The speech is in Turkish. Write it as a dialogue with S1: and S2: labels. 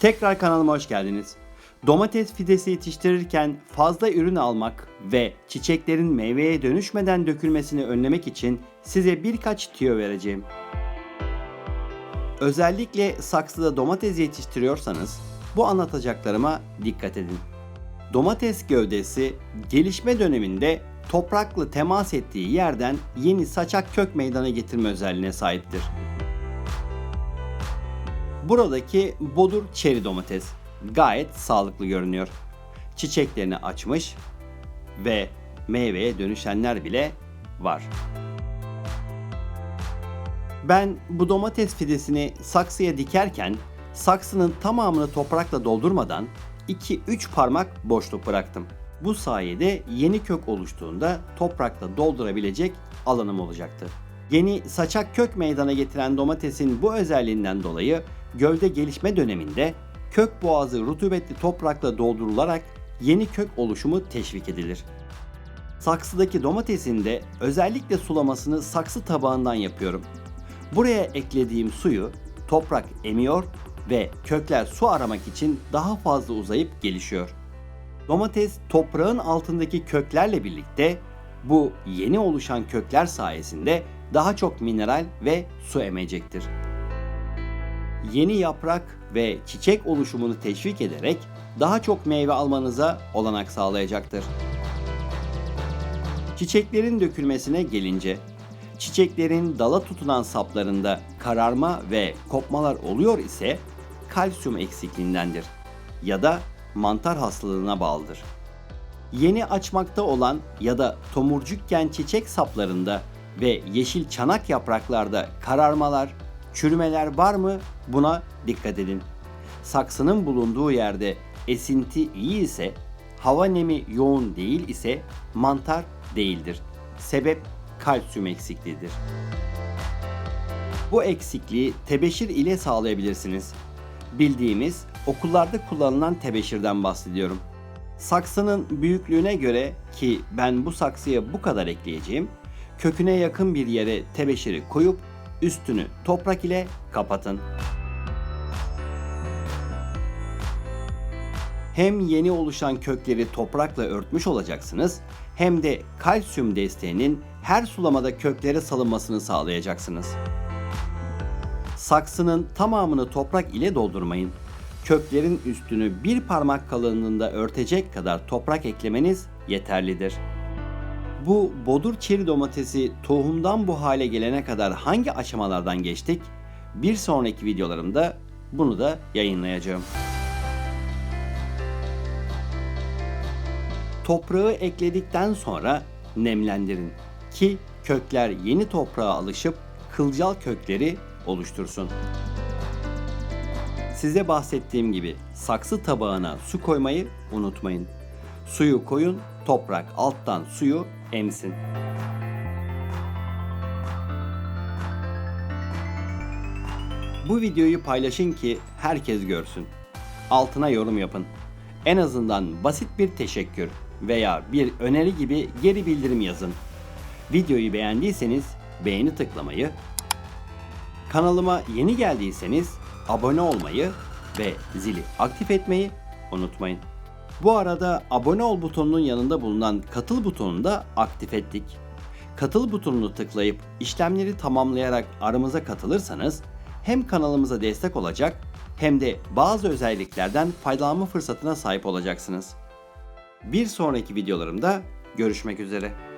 S1: Tekrar kanalıma hoş geldiniz. Domates fidesi yetiştirirken fazla ürün almak ve çiçeklerin meyveye dönüşmeden dökülmesini önlemek için size birkaç tüyo vereceğim. Özellikle saksıda domates yetiştiriyorsanız bu anlatacaklarıma dikkat edin. Domates gövdesi gelişme döneminde toprakla temas ettiği yerden yeni saçak kök meydana getirme özelliğine sahiptir. Buradaki bodur çeri domates gayet sağlıklı görünüyor. Çiçeklerini açmış ve meyveye dönüşenler bile var. Ben bu domates fidesini saksıya dikerken saksının tamamını toprakla doldurmadan 2-3 parmak boşluk bıraktım. Bu sayede yeni kök oluştuğunda toprakla doldurabilecek alanım olacaktı. Yeni saçak kök meydana getiren domatesin bu özelliğinden dolayı gövde gelişme döneminde kök boğazı rutubetli toprakla doldurularak yeni kök oluşumu teşvik edilir. Saksıdaki domatesin de özellikle sulamasını saksı tabağından yapıyorum. Buraya eklediğim suyu toprak emiyor ve kökler su aramak için daha fazla uzayıp gelişiyor. Domates toprağın altındaki köklerle birlikte bu yeni oluşan kökler sayesinde daha çok mineral ve su emecektir. Yeni yaprak ve çiçek oluşumunu teşvik ederek daha çok meyve almanıza olanak sağlayacaktır. Çiçeklerin dökülmesine gelince, çiçeklerin dala tutunan saplarında kararma ve kopmalar oluyor ise kalsiyum eksikliğindendir ya da mantar hastalığına bağlıdır. Yeni açmakta olan ya da tomurcukken çiçek saplarında ve yeşil çanak yapraklarda kararmalar, çürümeler var mı buna dikkat edin. Saksının bulunduğu yerde esinti iyi ise, hava nemi yoğun değil ise mantar değildir. Sebep kalsiyum eksikliğidir. Bu eksikliği tebeşir ile sağlayabilirsiniz. Bildiğimiz okullarda kullanılan tebeşirden bahsediyorum. Saksının büyüklüğüne göre ki ben bu saksıya bu kadar ekleyeceğim, köküne yakın bir yere tebeşiri koyup üstünü toprak ile kapatın. Hem yeni oluşan kökleri toprakla örtmüş olacaksınız hem de kalsiyum desteğinin her sulamada köklere salınmasını sağlayacaksınız. Saksının tamamını toprak ile doldurmayın. Köklerin üstünü bir parmak kalınlığında örtecek kadar toprak eklemeniz yeterlidir. Bu bodur çeri domatesi tohumdan bu hale gelene kadar hangi aşamalardan geçtik? Bir sonraki videolarımda bunu da yayınlayacağım. Toprağı ekledikten sonra nemlendirin ki kökler yeni toprağa alışıp kılcal kökleri oluştursun. Size bahsettiğim gibi saksı tabağına su koymayı unutmayın. Suyu koyun, toprak alttan suyu emsin. Bu videoyu paylaşın ki herkes görsün. Altına yorum yapın. En azından basit bir teşekkür veya bir öneri gibi geri bildirim yazın. Videoyu beğendiyseniz beğeni tıklamayı, kanalıma yeni geldiyseniz abone olmayı ve zili aktif etmeyi unutmayın. Bu arada abone ol butonunun yanında bulunan katıl butonunu da aktif ettik. Katıl butonunu tıklayıp işlemleri tamamlayarak aramıza katılırsanız hem kanalımıza destek olacak hem de bazı özelliklerden faydalanma fırsatına sahip olacaksınız. Bir sonraki videolarımda görüşmek üzere.